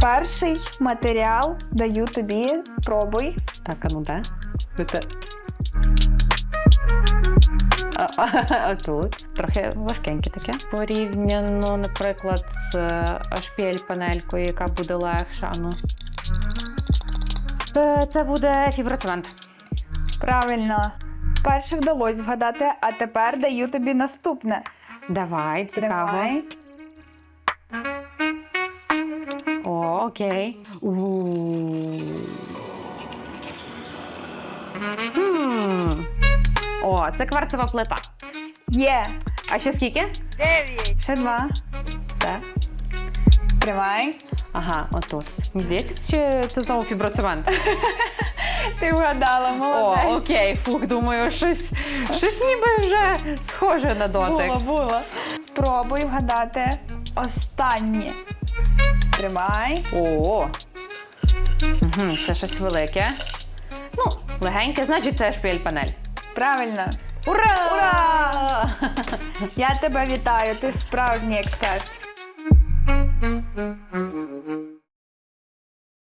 Перший матеріал даю тобі. Пробуй. Так, а ну де? А тут трохи важкеньке таке. Порівняно, наприклад, з HPL-панелькою, яка буде легша. Ну. Е, Це буде фіброцемент. Правильно. Перше вдалося вгадати, а тепер даю тобі наступне. Давай, цікаво. Тримай. Окей. О, це кварцева плита. Є. А ще скільки? Дев'ять. Ще два. Так. Тримай. Ага, отут. Мені здається, чи це знову фіброцемент? Ти вгадала, О, окей, фух, думаю, щось, щось ніби вже схоже на дотик. Було, було. Спробуй вгадати останнє. Тримай. О. Угу, це щось велике. Ну, легеньке, значить, це шпіль-панель. Правильно. Ура! Ура! Я тебе вітаю, ти справжній експерт.